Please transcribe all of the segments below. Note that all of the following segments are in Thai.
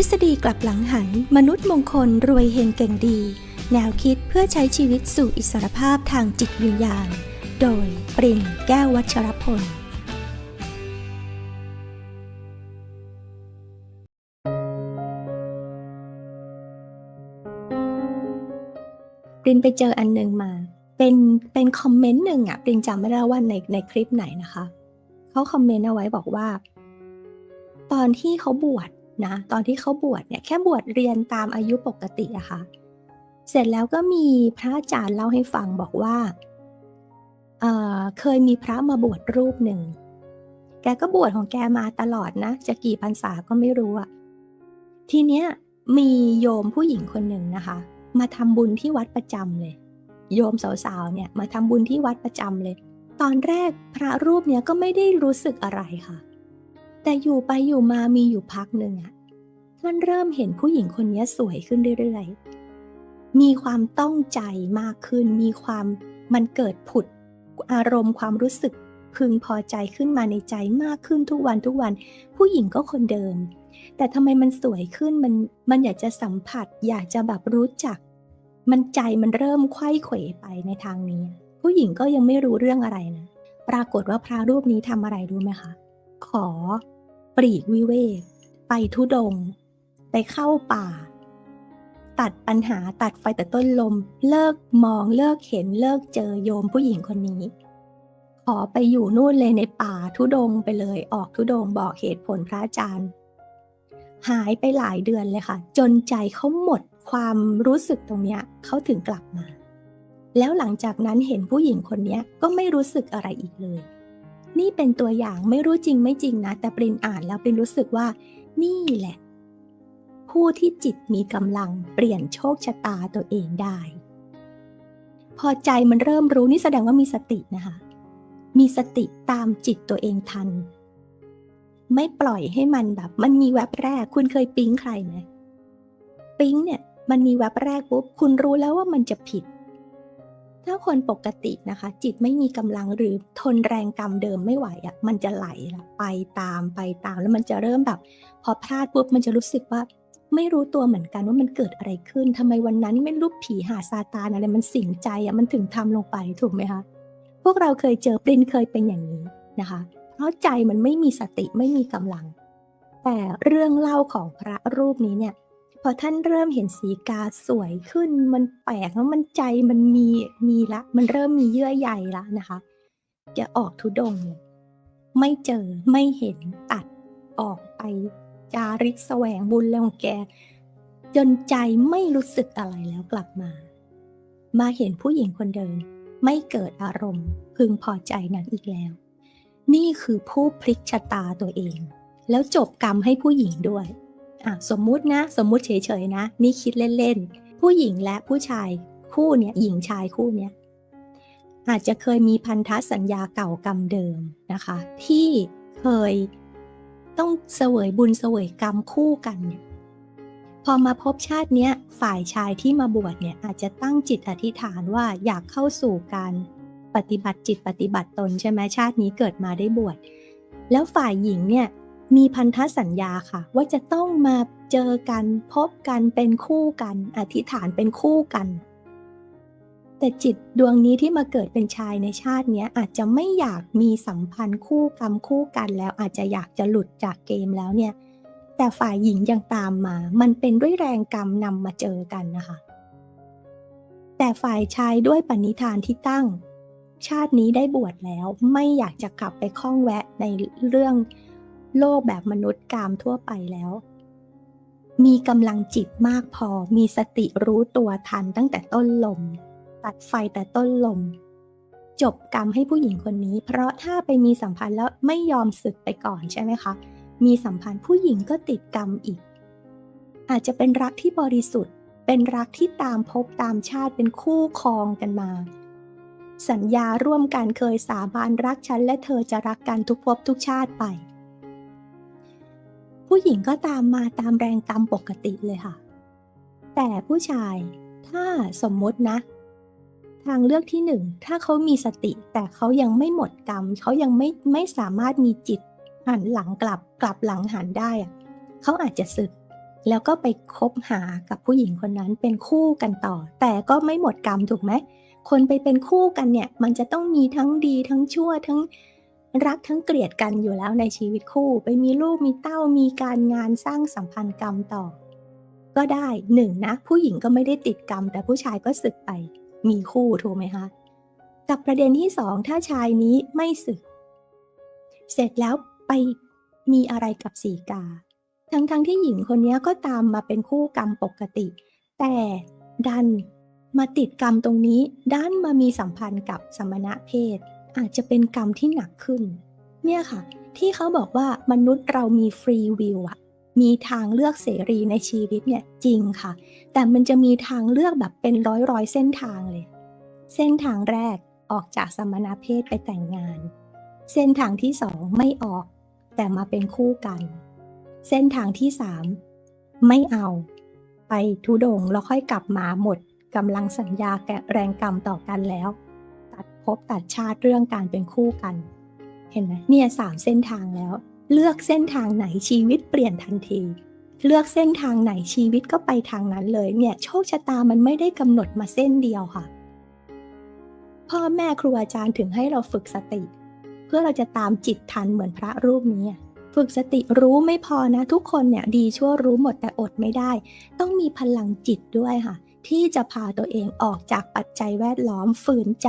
ฤษฎีกลับหลังหัน มนุษย์มงคลรวยเฮงเก่งดี แนวคิดเพื่อใช้ชีวิตสู่อิสรภาพทางจิตวิญญาณ โดยปรินแก้ววัชรพลปรินไปเจออันหนึ่งมา เป็นเป็นคอมเมนต์หนึ่งอะปรินจำไม่ได้ว่าในในคลิปไหนนะคะเขาคอมเมนต์เอาไว้บอกว่า ตอนที่เขาบวช นะตอนที่เขาบวชเนี่ยแค่บวชเรียนตามอายุปกติอะค่ะเสร็จแล้วก็มีพระอาจารย์เล่าให้ฟังบอกว่าเเคยมีพระมาบวชรูปหนึ่ง แกก็บวชของแกมาตลอดนะ จะกี่พรรษาก็ไม่รู้อะทีเนี้ยมีโยมผู้หญิงคนหนึ่งนะคะ มาทำบุญที่วัดประจำเลย โยมสาวๆเนี่ยมาทำบุญที่วัดประจำเลย ตอนแรกพระรูปเนี้ยก็ไม่ได้รู้สึกอะไรค่ะ แต่อยู่ไปอยู่มามีอยู่พักหนึ่งอะ ท่านเริ่มเห็นผู้หญิงคนนี้สวยขึ้นเรื่อยๆ มีความต้องใจมากขึ้น มีความมันเกิดผุดอารมณ์ความรู้สึกพึงพอใจขึ้นมาในใจมากขึ้นทุกวันทุกวัน ผู้หญิงก็คนเดิม แต่ทำไมมันสวยขึ้นมันมันอยากจะสัมผัส อยากจะแบบรู้จัก มันใจมันเริ่มไขว้เขวไปในทางนี้ ผู้หญิงก็ยังไม่รู้เรื่องอะไรนะปรากฏว่าพระรูปนี้ทำอะไรรู้ไหมคะ ขอปลีกวิเวกไปทุดง ไปเข้าป่า ตัดปัญหาตัดไฟแต่ต้นลม เลิกมองเลิกเห็นเลิกเจอโยมผู้หญิงคนนี้ ขอไปอยู่นู่นเลยในป่าทุดงไปเลยออกทุดงบอกเหตุผลพระอาจารย์ หายไปหลายเดือนเลยค่ะ จนใจเขาหมดความรู้สึกตรงเนี้ยเขาถึงกลับมา แล้วหลังจากนั้นเห็นผู้หญิงคนนี้ก็ไม่รู้สึกอะไรอีกเลย นี่เป็นตัวอย่างไม่รู้จริงไม่จริงนะ แต่ปรินอ่านแล้วปรินรู้สึกว่านี่แหละ ผู้ที่จิตมีกำลังเปลี่ยนโชคชะตาตัวเองได้ พอใจมันเริ่มรู้นี่แสดงว่ามีสตินะคะ มีสติตามจิตตัวเองทัน ไม่ปล่อยให้มันแบบ มันมีแวบแรก คุณเคยปิ๊งใครไหมปิ๊งเนี่ยมันมีแวบแรกปุ๊บคุณรู้แล้วว่ามันจะผิด ถ้าคนปกตินะคะ จิตไม่มีกำลังหรือทนแรงกรรมเดิมไม่ไหวอะ่ะมันจะไหลไปตามไปตามแล้วมันจะเริ่มแบบ พอพลาดปุ๊บมันจะรู้สึกว่า ไม่รู้ตัวเหมือนกันว่ามันเกิดอะไรขึ้นทำไมวันนั้นไม่รูปผีหาซาตานอะไรมันสิงใจอะ่ะมันถึงทำลงไปถูกไหมคะพวกเราเคยเจอปรินเคยเป็นอย่างนี้นะคะ เพราะใจมันไม่มีสติไม่มีกำลัง แต่เรื่องเล่าของพระรูปนี้เนี่ยพอท่านเริ่มเห็นสีกาสวยขึ้น มันแปลกแล้วมันใจมันมีมีละ มันเริ่มมีเยื่อใยละนะคะ จะออกทุดงค์เลยไม่เจอไม่เห็นตัดออกไป จาริกแสวงบุญแล้วของแก จนใจไม่รู้สึกอะไรแล้วกลับมา มาเห็นผู้หญิงคนเดิมไม่เกิดอารมณ์ พึงพอใจนั้นอีกแล้ว นี่คือผู้พลิกชะตาตัวเอง แล้วจบกรรมให้ผู้หญิงด้วยอะสมมุตินะ สมมุติเฉยๆนะ นี่คิดเล่นๆ ผู้หญิงและผู้ชายคู่เนี่ยหญิงชายคู่เนี้ยอาจจะเคยมีพันธสัญญาเก่ากรรมเดิมนะคะ ที่เคย ต้องเสวยบุญเสวยกรรมคู่กันเนี่ยพอมาพบชาติเนี้ยฝ่ายชายที่มาบวชเนี่ยอาจจะตั้งจิตอธิษฐานว่าอยากเข้าสู่การปฏิบัติจิตปฏิบัติตนใช่ไหมชาตินี้เกิดมาได้บวชแล้วฝ่ายหญิงเนี่ยมีพันธสัญญาค่ะ ว่าจะต้องมาเจอกันพบกันเป็นคู่กัน อธิษฐานเป็นคู่กัน แต่จิตดวงนี้ที่มาเกิดเป็นชายในชาติเนี้ยอาจจะไม่อยากมีสัมพันธ์คู่กรรมคู่กันแล้วอาจจะอยากจะหลุดจากเกมแล้วเนี่ย แต่ฝ่ายหญิงยังตามมา มันเป็นด้วยแรงกรรมนำมาเจอกันนะคะ แต่ฝ่ายชายด้วยปณิธานที่ตั้ง ชาตินี้ได้บวชแล้วไม่อยากจะกลับไปคล้องแวะในเรื่องโลกแบบมนุษย์กามทั่วไปแล้วมีกำลังจิตมากพอ มีสติรู้ตัวทันตั้งแต่ต้นลม ตัดไฟแต่ต้นลม จบกรรมให้ผู้หญิงคนนี้ เพราะถ้าไปมีสัมพันธ์แล้วไม่ยอมสึกไปก่อนใช่ไหมคะ มีสัมพันธ์ผู้หญิงก็ติดกรรมอีก อาจจะเป็นรักที่บริสุทธิ์ เป็นรักที่ตามภพตามชาติเป็นคู่ครองกันมา สัญญาร่วมกันเคยสาบานรักฉันและเธอจะรักกันทุกภพทุกชาติไป ผู้หญิงก็ตามมาตามแรงกรรมปกติเลยค่ะ แต่ผู้ชายถ้าสมมตินะ ทางเลือกที่หนึ่งถ้าเขามีสติ แต่เขายังไม่หมดกรรม เขายังไม่ไม่สามารถมีจิตหันหลังกลับกลับหลังหันได้อะเขาอาจจะสึก แล้วก็ไปคบหากับผู้หญิงคนนั้นเป็นคู่กันต่อ แต่ก็ไม่หมดกรรมถูกไหมคนไปเป็นคู่กันเนี่ย มันจะต้องมีทั้งดีทั้งชั่วทั้งรักทั้งเกลียดกันอยู่แล้วในชีวิตคู่ ไปมีลูกมีเต้ามีการงานสร้างสัมพันธ์กรรมต่อ ก็ได้หนึ่งนะ ผู้หญิงก็ไม่ได้ติดกรรม แต่ผู้ชายก็สึกไป มีคู่ถูกไหมคะกับประเด็นที่สองถ้าชายนี้ไม่สึก เสร็จแล้วไปมีอะไรกับสีกา ทั้งๆทที่หญิงคนนี้ก็ตามมาเป็นคู่กรรมปกติ แต่ดันมาติดกรรมตรงนี้ดันมามีสัมพันธ์กับสมณะเพศ อาจจะเป็นกรรมที่หนักขึ้น เนี่ยค่ะ ที่เขาบอกว่ามนุษย์เรามีฟรีวิวอะ มีทางเลือกเสรีในชีวิตเนี่ยจริงค่ะ แต่มันจะมีทางเลือกแบบเป็นร้อยร้อยเส้นทางเลย เส้นทางแรกออกจากสมณเพศไปแต่งงาน เส้นทางที่สองไม่ออก แต่มาเป็นคู่กัน เส้นทางที่สามไม่เอา ไปทุดงแล้วค่อยกลับมาหมดกำลังสัญญาแกแรงกรรมต่อกันแล้ว ตัดภพตัดชาติเรื่องการเป็นคู่กัน เห็นไหมเนี่ยสามเส้นทางแล้ว เลือกเส้นทางไหนชีวิตเปลี่ยนทันที เลือกเส้นทางไหนชีวิตก็ไปทางนั้นเลยเนี่ยโชคชะตามันไม่ได้กำหนดมาเส้นเดียวค่ะ พ่อแม่ครูอาจารย์ถึงให้เราฝึกสติ เพื่อเราจะตามจิตทันเหมือนพระรูปนี้ฝึกสติรู้ไม่พอนะ ทุกคนเนี่ยดีชั่วรู้หมดแต่อดไม่ได้ ต้องมีพลังจิตด้วยค่ะ ที่จะพาตัวเองออกจากปัจจัยแวดล้อม ฝืนใจ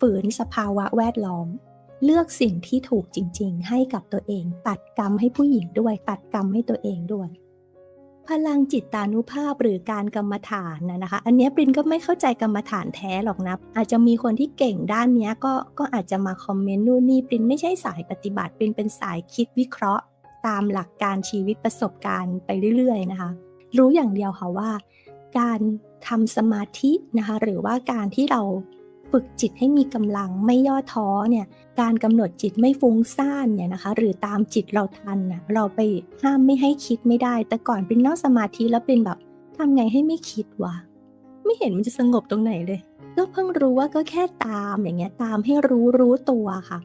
ฝืนสภาวะแวดล้อม เลือกสิ่งที่ถูกจริง ๆ ให้กับตัวเอง ตัดกรรมให้ผู้หญิงด้วย ตัดกรรมให้ตัวเองด้วย พลังจิตตานุภาพหรือการกรรมฐานนะนะคะ อันนี้ปรินก็ไม่เข้าใจกรรมฐานแท้หรอกนะอาจจะมีคนที่เก่งด้านนี้ก็ก็อาจจะมาคอมเมนต์นู่นนี่ปรินไม่ใช่สายปฏิบัติปรินเป็นสายคิดวิเคราะห์ ตามหลักการชีวิตประสบการณ์ไปเรื่อย ๆ นะคะ รู้อย่างเดียวค่ะว่า การทำสมาธินะคะ หรือว่าการที่เรา ฝึกจิตให้มีกำลังไม่ย่อท้อเนี่ยการกำหนดจิตไม่ฟุ้งซ่านเนี่ยนะคะ หรือตามจิตเราทันนะเราไปห้ามไม่ให้คิดไม่ได้ แต่ก่อนเป็นนั่งสมาธิแล้วเป็นแบบทำไงให้ไม่คิดวะไม่เห็นมันจะสงบตรงไหนเลย ก็เพิ่งรู้ว่าก็แค่ตามอย่างเงี้ยตามให้รู้รู้ตัวค่ะ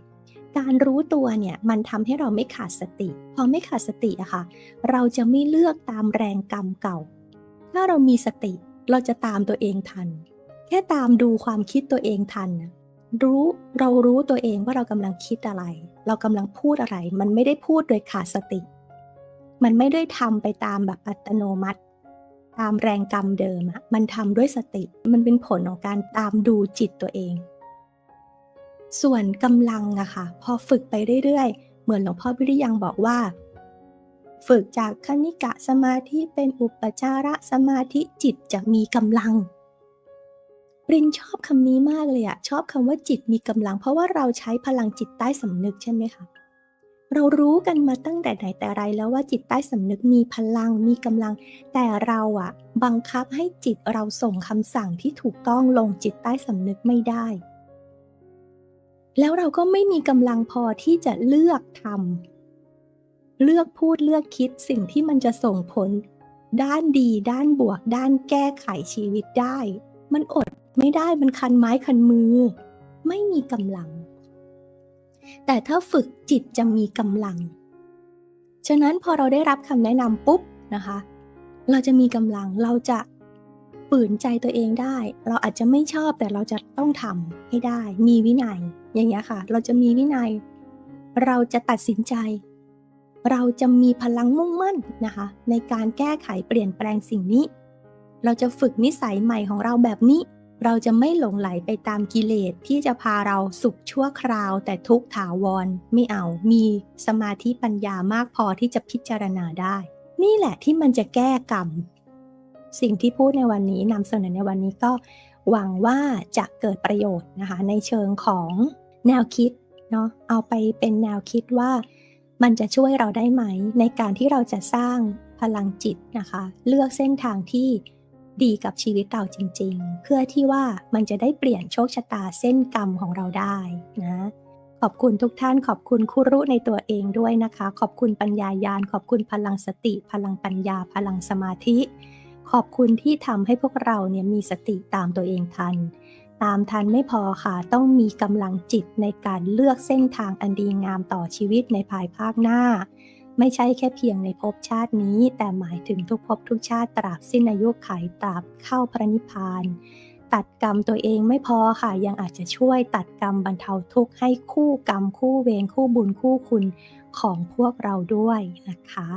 การรู้ตัวเนี่ยมันทำให้เราไม่ขาดสติ พอไม่ขาดสติอะค่ะ เราจะไม่เลือกตามแรงกรรมเก่า ถ้าเรามีสติเราจะตามตัวเองทัน แค่ตามดูความคิดตัวเองทันนะรู้เรารู้ตัวเองว่าเรากำลังคิดอะไร เรากำลังพูดอะไร มันไม่ได้พูดโดยขาดสติ มันไม่ได้ทำไปตามแบบอัตโนมัติ ตามแรงกรรมเดิมอะมันทำด้วยสติ มันเป็นผลของการตามดูจิตตัวเอง ส่วนกำลังอะค่ะ พอฝึกไปเรื่อยๆ เหมือนหลวงพ่อวิริยังบอกว่า ฝึกจากคณิกะสมาธิเป็นอุปจาระสมาธิจิตจะมีกำลัง ปรินชอบคำนี้มากเลยอะชอบคำว่าจิตมีกำลัง เพราะว่าเราใช้พลังจิตใต้สำนึกใช่ไหมคะเรารู้กันมาตั้งแต่ไหนแต่ไรแล้วว่าจิตใต้สำนึกมีพลังมีกำลัง แต่เราอะบังคับให้จิตเราส่งคำสั่งที่ถูกต้องลงจิตใต้สำนึกไม่ได้ แล้วเราก็ไม่มีกำลังพอที่จะเลือกทำเลือกพูดเลือกคิดสิ่งที่มันจะส่งผล ด้านดี ด้านบวก ด้านแก้ไขชีวิตได้ มันอด ไม่ได้มันคันไม้คันมือ ไม่มีกำลัง แต่ถ้าฝึกจิตจะมีกำลัง ฉะนั้นพอเราได้รับคำแนะนำปุ๊บนะคะ เราจะมีกำลังเราจะฝืนใจตัวเองได้ เราอาจจะไม่ชอบแต่เราจะต้องทำให้ได้ มีวินัย อย่างเงี้ยค่ะ เราจะมีวินัย เราจะตัดสินใจ เราจะมีพลังมุ่งมั่นนะคะ ในการแก้ไขเปลี่ยนแปลงสิ่งนี้ เราจะฝึกนิสัยใหม่ของเราแบบนี้ เราจะไม่หลงไหลไปตามกิเลสที่จะพาเราสุขชั่วคราว แต่ทุกข์ถาวรไม่เอา มีสมาธิปัญญามากพอที่จะพิจารณาได้ นี่แหละที่มันจะแก้กรรม สิ่งที่พูดในวันนี้นำเสนอในวันนี้ก็หวังว่าจะเกิดประโยชน์นะคะในเชิงของแนวคิดเนาะเอาไปเป็นแนวคิดว่ามันจะช่วยเราได้ไหม ในการที่เราจะสร้างพลังจิตนะคะ เลือกเส้นทางที่ ดีกับชีวิตเราจริง ๆ เพื่อที่ว่ามันจะได้เปลี่ยนโชคชะตาเส้นกรรมของเราได้นะขอบคุณทุกท่าน ขอบคุณคุรุในตัวเองด้วยนะคะ ขอบคุณปัญญายาณขอบคุณพลังสติ พลังปัญญา พลังสมาธิ ขอบคุณที่ทำให้พวกเราเนี่ยมีสติตามตัวเองทัน ตามทันไม่พอค่ะ ต้องมีกำลังจิตในการเลือกเส้นทางอันดีงามต่อชีวิตในภายภาคหน้า ไม่ใช่แค่เพียงในภพชาตินี้ แต่หมายถึงทุกภพทุกชาติตราบสิ้นอายุขัยตราบเข้าพระนิพพาน ตัดกรรมตัวเองไม่พอค่ะ ยังอาจจะช่วยตัดกรรมบรรเทาทุกข์ให้คู่กรรมคู่เวรคู่บุญคู่คุณของพวกเราด้วยนะคะ